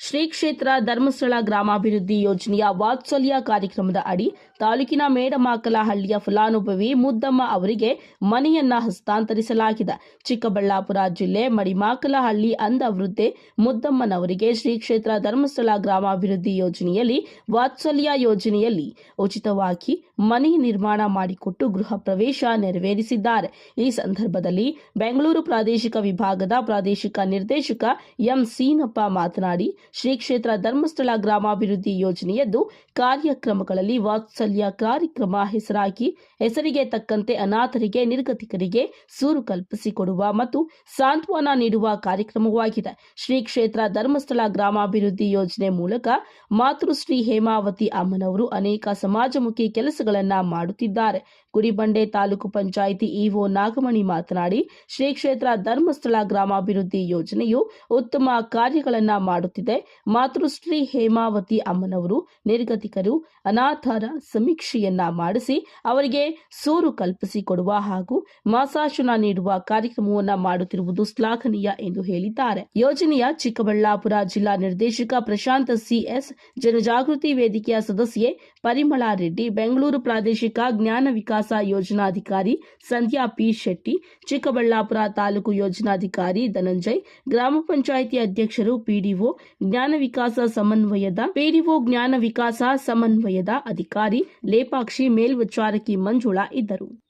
ಶ್ರೀ ಕ್ಷೇತ್ರ ಧರ್ಮಸ್ಥಳ ಗ್ರಾಮಾಭಿವೃದ್ಧಿ ಯೋಜನೆಯ ವಾತ್ಸಲ್ಯ ಕಾರ್ಯಕ್ರಮದ ಅಡಿ ತಾಲೂಕಿನ ಮೇಡಮಾಕಲಹಳ್ಳಿಯ ಫಲಾನುಭವಿ ಮುದ್ದಮ್ಮ ಅವರಿಗೆ ಮನೆಯನ್ನ ಹಸ್ತಾಂತರಿಸಲಾಗಿದೆ. ಚಿಕ್ಕಬಳ್ಳಾಪುರ ಜಿಲ್ಲೆ ಮಡಿಮಾಕಲಹಳ್ಳಿ ಅಂಧ ವೃದ್ಧೆ ಮುದ್ದಮ್ಮನವರಿಗೆ ಶ್ರೀ ಕ್ಷೇತ್ರ ಧರ್ಮಸ್ಥಳ ಗ್ರಾಮಾಭಿವೃದ್ಧಿ ಯೋಜನೆಯಲ್ಲಿ ವಾತ್ಸಲ್ಯ ಯೋಜನೆಯಲ್ಲಿ ಉಚಿತವಾಗಿ ಮನೆ ನಿರ್ಮಾಣ ಮಾಡಿಕೊಟ್ಟು ಗೃಹ ಪ್ರವೇಶ ನೆರವೇರಿಸಿದ್ದಾರೆ. ಈ ಸಂದರ್ಭದಲ್ಲಿ ಬೆಂಗಳೂರು ಪ್ರಾದೇಶಿಕ ವಿಭಾಗದ ಪ್ರಾದೇಶಿಕ ನಿರ್ದೇಶಕ ಎಂ ಸೀನಪ್ಪ ಮಾತನಾಡಿ ಶ್ರೀ ಕ್ಷೇತ್ರ ಧರ್ಮಸ್ಥಳ ಗ್ರಾಮಾಭಿವೃದ್ಧಿ ಯೋಜನೆಯದ್ದು ಕಾರ್ಯಕ್ರಮಗಳಲ್ಲಿ ವಾತ್ಸಲ್ಯ ಕಾರ್ಯಕ್ರಮ ಹೆಸರಾಗಿ ಹೆಸರಿಗೆ ತಕ್ಕಂತೆ ಅನಾಥರಿಗೆ, ನಿರ್ಗತಿಕರಿಗೆ ಸೂರು ಕಲ್ಪಿಸಿಕೊಡುವ ಮತ್ತು ಸಾಂತ್ವನ ನೀಡುವ ಕಾರ್ಯಕ್ರಮವಾಗಿದೆ. ಶ್ರೀ ಕ್ಷೇತ್ರ ಧರ್ಮಸ್ಥಳ ಗ್ರಾಮಾಭಿವೃದ್ಧಿ ಯೋಜನೆ ಮೂಲಕ ಮಾತೃಶ್ರೀ ಹೇಮಾವತಿ ಅಮ್ಮನವರು ಅನೇಕ ಸಮಾಜಮುಖಿ ಕೆಲಸಗಳನ್ನು ಮಾಡುತ್ತಿದ್ದಾರೆ. ಗುಡಿಬಂಡೆ ತಾಲೂಕು ಪಂಚಾಯಿತಿ ಇಒ ನಾಗಮಣಿ ಮಾತನಾಡಿ, ಶ್ರೀ ಕ್ಷೇತ್ರ ಧರ್ಮಸ್ಥಳ ಗ್ರಾಮಾಭಿವೃದ್ಧಿ ಯೋಜನೆಯು ಉತ್ತಮ ಕಾರ್ಯಗಳನ್ನು ಮಾಡುತ್ತಿದೆ. ಮಾತೃಶ್ರೀ ಹೇಮಾವತಿ ಅಮ್ಮನವರು ನಿರ್ಗತಿಕರು ಅನಾಥರ ಸಮೀಕ್ಷೆಯನ್ನ ಮಾಡಿಸಿ ಅವರಿಗೆ ಸೂರು ಕಲ್ಪಿಸಿಕೊಡುವ ಹಾಗೂ ಮಾಸಾಶನ ನೀಡುವ ಕಾರ್ಯಕ್ರಮವನ್ನ ಮಾಡುತ್ತಿರುವುದು ಶ್ಲಾಘನೀಯ ಎಂದು ಹೇಳಿದ್ದಾರೆ. ಯೋಜನೆಯ ಚಿಕ್ಕಬಳ್ಳಾಪುರ ಜಿಲ್ಲಾ ನಿರ್ದೇಶಕ ಪ್ರಶಾಂತ್ ಸಿಎಸ್ ಜನಜಾಗೃತಿ ವೇದಿಕೆಯ ಸದಸ್ಯೆ ಪರಿಮಳ ರೆಡ್ಡಿ, ಬೆಂಗಳೂರು ಪ್ರಾದೇಶಿಕ ಜ್ಞಾನ ವಿಕಾಸ ಯೋಜನಾಧಿಕಾರಿ ಸಂಧ್ಯಾ ಪಿ ಶೆಟ್ಟಿ, ಚಿಕ್ಕಬಳ್ಳಾಪುರ ತಾಲೂಕು ಯೋಜನಾಧಿಕಾರಿ ಧನಂಜಯ್, ಗ್ರಾಮ ಪಂಚಾಯಿತಿ ಅಧ್ಯಕ್ಷರು ಪಿಡಿಒ ಜ್ಞಾನ ವಿಕಾಸ ಸಮನ್ವಯದ ಪಿಡಿಒ ಜ್ಞಾನ ವಿಕಾಸ ಸಮನ್ವಯದ ಅಧಿಕಾರಿ ಲೇಪಾಕ್ಷಿ ಮೇಲ್ವಿಚಾರಕಿ ಮಂಜುಳಾ ಇದ್ದರು.